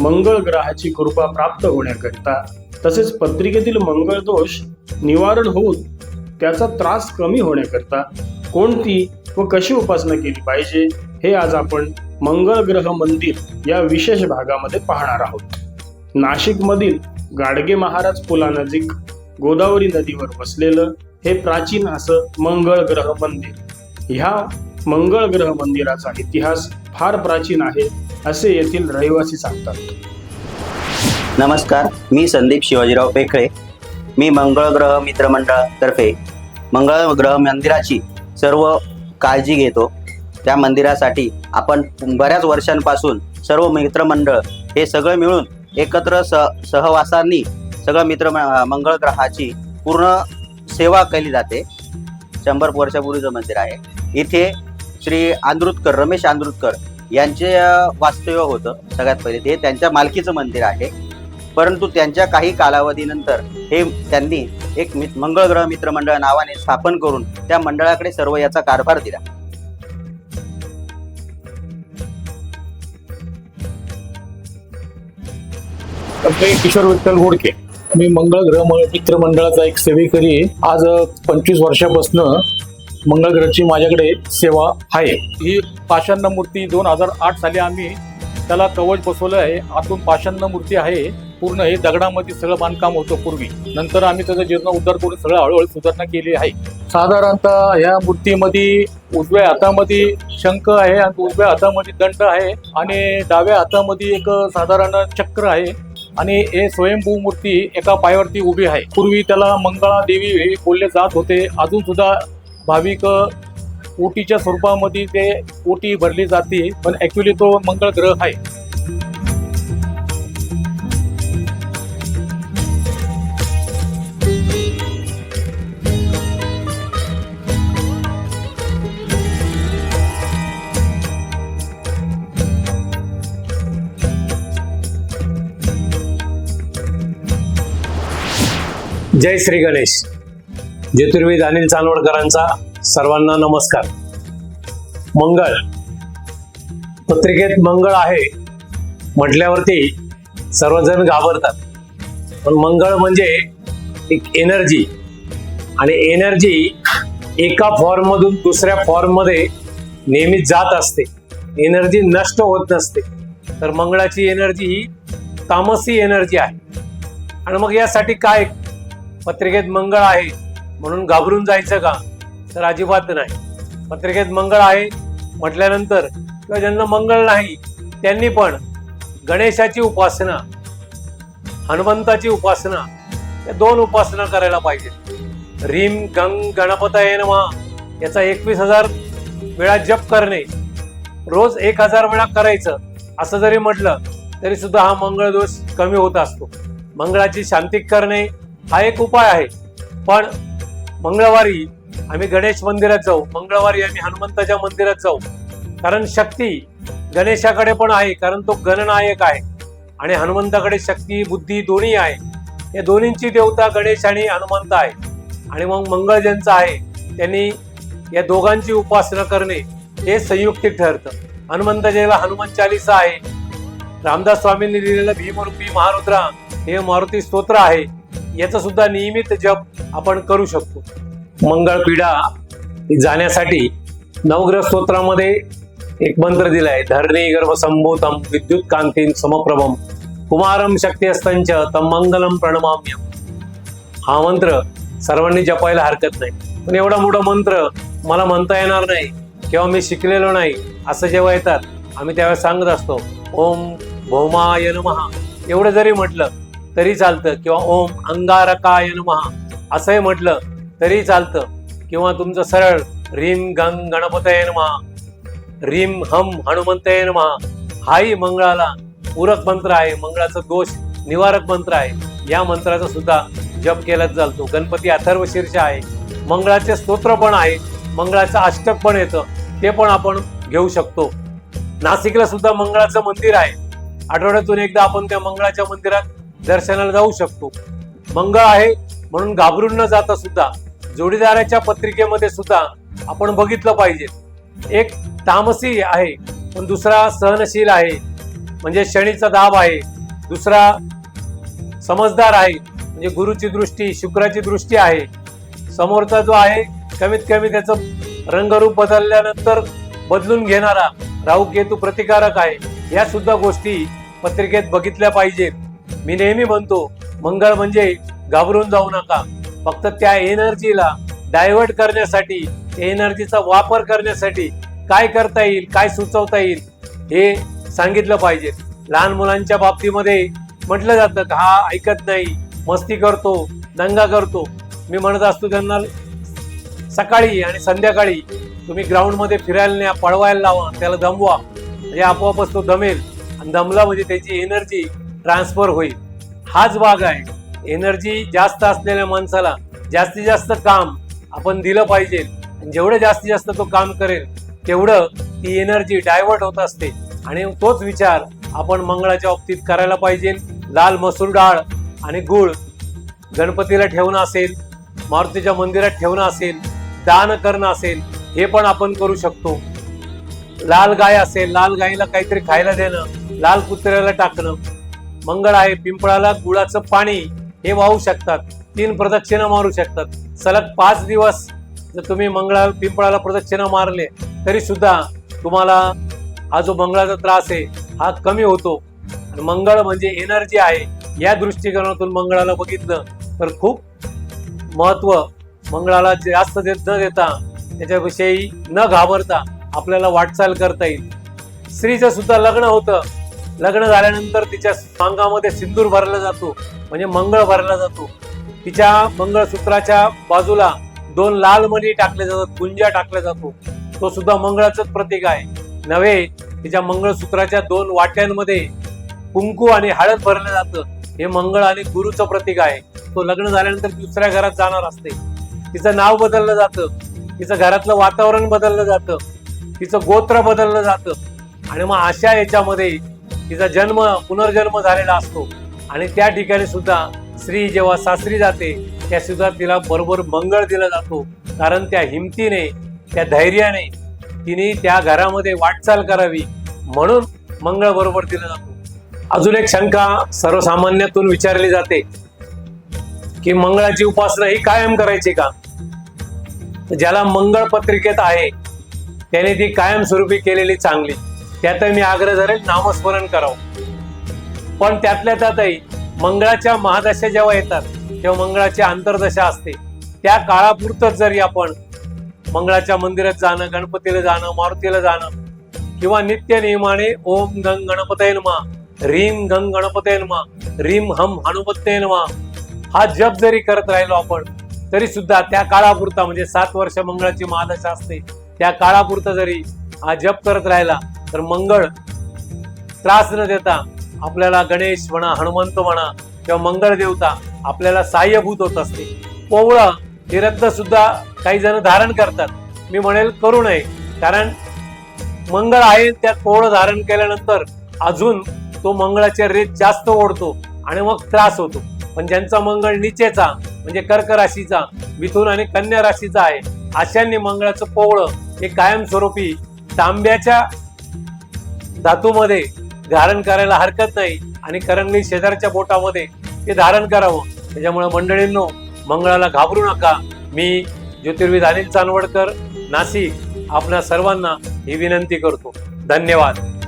मंगळ ग्रहाची कृपा प्राप्त होण्याकरिता तसेच पत्रिकेतील मंगळ दोष निवारण होऊन त्याचा त्रास कमी होण्याकरता कोणती व कशी उपासना केली पाहिजे हे आज आपण मंगळ ग्रह मंदिर या विशेष भागामध्ये पाहणार आहोत. नाशिकमधील गाडगे महाराज पुलानजीक गोदावरी नदीवर वसलेलं हे प्राचीन असं मंगळ ग्रह मंदिर. ह्या मंगळ ग्रह मंदिराचा इतिहास फार प्राचीन आहे. असे येथील रहिवासी सांगतात. नमस्कार मी संदीप शिवाजीराव पेखळे. मी मंगळ ग्रह मित्रमंडळातर्फे मंगळ ग्रह मंदिराची सर्व काळजी घेतो. त्या मंदिरासाठी आपण बऱ्याच वर्षांपासून सर्व मित्रमंडळ हे सगळं मिळून एकत्र स सहवासांनी सगळं मित्र मंगळ ग्रहाची पूर्ण सेवा केली जाते. शंभर वर्षापूर्वीचं मंदिर आहे. इथे श्री आंद्रुतकर रमेश आंद्रुतकर यांचे वास्तव्य होतं सगळ्यात पहिले. ते त्यांच्या मालकीचं मंदिर आहे. परंतु त्यांच्या काही कालावधीनंतर हे त्यांनी एक मंगळग्रह मंगळ ग्रह मित्र मंडळ नावाने स्थापन करून त्या मंडळाकडे सर्व याचा कारभार दिला. किशोर विठ्ठल गोडके मी मंगळ ग्रह मित्रमंडळाचा मित्र मंडळाचा एक सेवेकरी आज पंचवीस वर्षापासून मंगळग्रहची माझ्याकडे सेवा आहे. ही पाषाण मूर्ती दोन हजार आठ साली आम्ही त्याला कवच बसवलं आहे. आतून पाषाण मूर्ती आहे. पूर्ण हे दगडामध्ये सगळं बांधकाम होतं पूर्वी. नंतर आम्ही त्याचा जीर्ण उद्धार करून सगळं हळूहळू सुधारणा केली आहे. साधारणतः ह्या मूर्तीमध्ये उजव्या हातामध्ये शंख आहे आणि उजव्या हातामध्ये दंड आहे आणि डाव्या हातामध्ये एक साधारण चक्र आहे आणि हे स्वयंभू मूर्ती एका पायावरती उभी आहे. पूर्वी त्याला मंगळा देवी हे बोलले जात होते. अजून सुद्धा भाविक ओटीच्या स्वरूपामध्ये ते ओटी भरली जाते पण ॲक्च्युली तो मंगळ ग्रह आहे. जय श्री गणेश. ज्योतिर्वेद अनिल चांदवडकरांचा सर्वांना नमस्कार. मंगळ. पत्रिकेत मंगळ आहे म्हटल्यावरती सर्वजण घाबरतात. पण मंगळ म्हणजे एक एनर्जी आणि एनर्जी एका फॉर्ममधून दुसऱ्या फॉर्ममध्ये नेहमी जात असते. एनर्जी नष्ट होत नसते. तर मंगळाची एनर्जी ही तामसी एनर्जी आहे. आणि मग यासाठी काय पत्रिकेत मंगळ आहे? म्हणून घाबरून जायचं का? तर अजिबात नाही. पत्रिकेत मंगळ आहे म्हटल्यानंतर किंवा ज्यांना मंगळ नाही त्यांनी पण गणेशाची उपासना हनुमंताची उपासना या दोन उपासना करायला पाहिजे. रीम गंग गणपत नमः याचा एकवीस हजार वेळा जप करणे रोज एक हजार वेळा करायचं असं जरी म्हटलं तरी सुद्धा हा मंगळ दोष कमी होत असतो. मंगळाची शांती करणे हा एक उपाय आहे. पण मंगळवारी आम्ही गणेश मंदिरात जाऊ. मंगळवारी आम्ही हनुमंताच्या मंदिरात जाऊ. कारण शक्ती गणेशाकडे पण आहे कारण तो गणनायक आहे. आणि हनुमंताकडे शक्ती बुद्धी दोन्ही आहे. या दोन्हींची देवता गणेश आणि हनुमंत आहे. आणि मग मंगळ ज्यांचं आहे त्यांनी या दोघांची उपासना करणे हे संयुक्तिक ठरतं. हनुमंताच्या हनुमान चालिसा आहे रामदास स्वामींनी लिहिलेलं भीमरूपी महारुद्रा हे मारुती स्तोत्र आहे. याचा सुद्धा नियमित जप आपण करू शकतो. मंगळपीडा जाण्यासाठी नवग्रह स्तोत्रामध्ये एक मंत्र दिलाय धरणी गर्भ संभूतम विद्युत कांतीन समप्रभम कुमारम शक्ती असतंच तम मंगलम प्रणमाम्यम हा मंत्र सर्वांनी जपायला हरकत नाही. पण एवढा मोठा मंत्र मला म्हणता येणार नाही किंवा मी शिकलेलो नाही असं जेव्हा येतात आम्ही त्यावेळेस सांगत असतो ओम भौमाय नमहा एवढं जरी म्हटलं तरी चालतं. किंवा ओम अंगारकाय महा असंही म्हटलं तरी चालतं. किंवा तुमचं सरळ रीम गंग गणपतय महा रीम हम हनुमंतय महा हाही मंगळाला पूरक मंत्र आहे. मंगळाचा दोष निवारक मंत्र आहे. या मंत्राचा सुद्धा जप केलाच चालतो. गणपती अथर्व शीर्ष आहे. मंगळाचे स्तोत्र पण आहे. मंगळाचं अष्टक पण येतं. ते पण आपण घेऊ शकतो. नाशिकला सुद्धा मंगळाचं मंदिर आहे. आठवड्यातून एकदा आपण त्या मंगळाच्या मंदिरात दर्शनाला जाऊ शकतो. मंगळ आहे म्हणून घाबरून न जाता सुद्धा जोडीदाराच्या पत्रिकेमध्ये सुद्धा आपण बघितलं पाहिजे. एक तामसी आहे पण दुसरा सहनशील आहे. म्हणजे शनीचा दाब आहे. दुसरा समजदार आहे. म्हणजे गुरुची दृष्टी शुक्राची दृष्टी आहे. समोरचा जो आहे कमीत कमी त्याचं रंगरूप बदलल्यानंतर बदलून घेणारा राहू केतू प्रतिकारक आहे. या सुद्धा गोष्टी पत्रिकेत बघितल्या पाहिजेत. मी नेहमी म्हणतो मंगळ म्हणजे घाबरून जाऊ नका. फक्त त्या एनर्जीला डायव्हर्ट करण्यासाठी एनर्जीचा वापर करण्यासाठी काय करता येईल काय सुचवता येईल हे सांगितलं पाहिजे. लहान मुलांच्या बाबतीमध्ये म्हटलं जातं का हा ऐकत नाही मस्ती करतो दंगा करतो. मी म्हणत असतो त्यांना सकाळी आणि संध्याकाळी तुम्ही ग्राउंडमध्ये फिरायला न्या पळवायला लावा त्याला दमवा. म्हणजे आपोआपच तो दमेल. आणि दमला म्हणजे त्याची एनर्जी ट्रान्सफर होईल. हाच भाग आहे. एनर्जी जास्त असलेल्या माणसाला जास्तीत जास्त काम आपण दिलं पाहिजे. आणि जेवढं जास्तीत जास्त तो काम करेल तेवढं ती एनर्जी डायव्हर्ट होत असते. आणि तोच विचार आपण मंगळाच्या बाबतीत करायला पाहिजे. लाल मसूर डाळ आणि गुळ गणपतीला ठेवणं असेल मारुतीच्या मंदिरात ठेवणं असेल दान करणं असेल हे पण आपण करू शकतो. लाल गाय असेल लाल गायीला काहीतरी खायला देणं लाल कुत्र्याला टाकणं मंगळ आहे पिंपळाला गुळाचं पाणी हे वाहू शकतात. तीन प्रदक्षिणा मारू शकतात. सलग पाच दिवस जर तुम्ही मंगळा पिंपळाला प्रदक्षिणा मारले तरी सुद्धा तुम्हाला हा जो मंगळाचा त्रास आहे हा कमी होतो. आणि मंगळ म्हणजे एनर्जी आहे. या दृष्टिकोनातून मंगळाला बघितलं तर खूप महत्त्व मंगळाला जास्त देत न देता त्याच्याविषयी न घाबरता आपल्याला वाटचाल करता येईल. स्त्रीचं सुद्धा लग्न होतं. लग्न झाल्यानंतर तिच्या अंगामध्ये सिंदूर भरला जातो म्हणजे मंगळ भरला जातो. तिच्या मंगळसूत्राच्या बाजूला दोन लाल मणी टाकले जातात गुंजा टाकला जातो. तो सुद्धा मंगळाचंच प्रतीक आहे. नव्हे तिच्या मंगळसूत्राच्या दोन वाट्यांमध्ये कुंकू आणि हळद भरलं जातं. हे मंगळ आणि गुरुचं प्रतीक आहे. तो लग्न झाल्यानंतर दुसऱ्या घरात जाणार असते. तिचं नाव बदललं जातं. तिचं घरातलं वातावरण बदललं जातं. तिचं गोत्र बदललं जातं. आणि मग अशा याच्यामध्ये तिचा जन्म पुनर्जन्म झालेला असतो. आणि त्या ठिकाणी सुद्धा स्त्री जेव्हा सासरी जाते त्या सुद्धा तिला बरोबर मंगळ दिला जातो. कारण त्या हिमतीने त्या धैर्याने तिने त्या घरामध्ये वाटचाल करावी म्हणून मंगळ बरोबर दिला जातो. अजून एक शंका सर्वसामान्यातून विचारली जाते की मंगळाची उपासना ही कायम करायची का? ज्याला मंगळ पत्रिकेत आहे त्याने ती कायमस्वरूपी केलेली चांगली. त्यात मी आग्रह धरेल नामस्मरण करावं. पण त्यातल्या त्यातही मंगळाच्या महादशा जेव्हा येतात तेव्हा मंगळाची अंतर्दशा असते. त्या काळापुरतच जरी आपण मंगळाच्या मंदिरात जाणं गणपतीला जाणं मारुतीला जाणं किंवा नित्य नियमाने ओम गंग गणपतय नमा रीम गंग गणपतय नमा रीम हम हनुपतय नमा हा जप जरी करत राहिलो आपण तरी सुद्धा त्या काळापुरता म्हणजे सात वर्ष मंगळाची महादशा असते त्या काळापुरता जरी हा जप करत राहिला तर मंगळ त्रास न देता आपल्याला गणेश म्हणा हनुमंत म्हणा किंवा मंगळ देवता आपल्याला सहाय्यभूत होत असते. पोवळं हे रत्न सुद्धा काही जण धारण करतात. मी म्हणेल करू नये. कारण मंगळ आहे त्यात पोवळं धारण केल्यानंतर अजून तो मंगळाच्या रेत जास्त ओढतो आणि मग त्रास होतो. पण ज्यांचा मंगळ निचेचा म्हणजे कर्क राशीचा मिथुन आणि कन्या राशीचा आहे अशांनी मंगळाचं पोवळं हे कायमस्वरूपी तांब्याच्या धातूमध्ये धारण करायला हरकत नाही आणि करंगली शेजारच्या बोटामध्ये ते धारण करावं. त्याच्यामुळे मंडळींनो मंगळाला घाबरू नका. मी ज्योतिर्विद अनिल चांदवडकर नाशिक आपल्या सर्वांना ही विनंती करतो. धन्यवाद.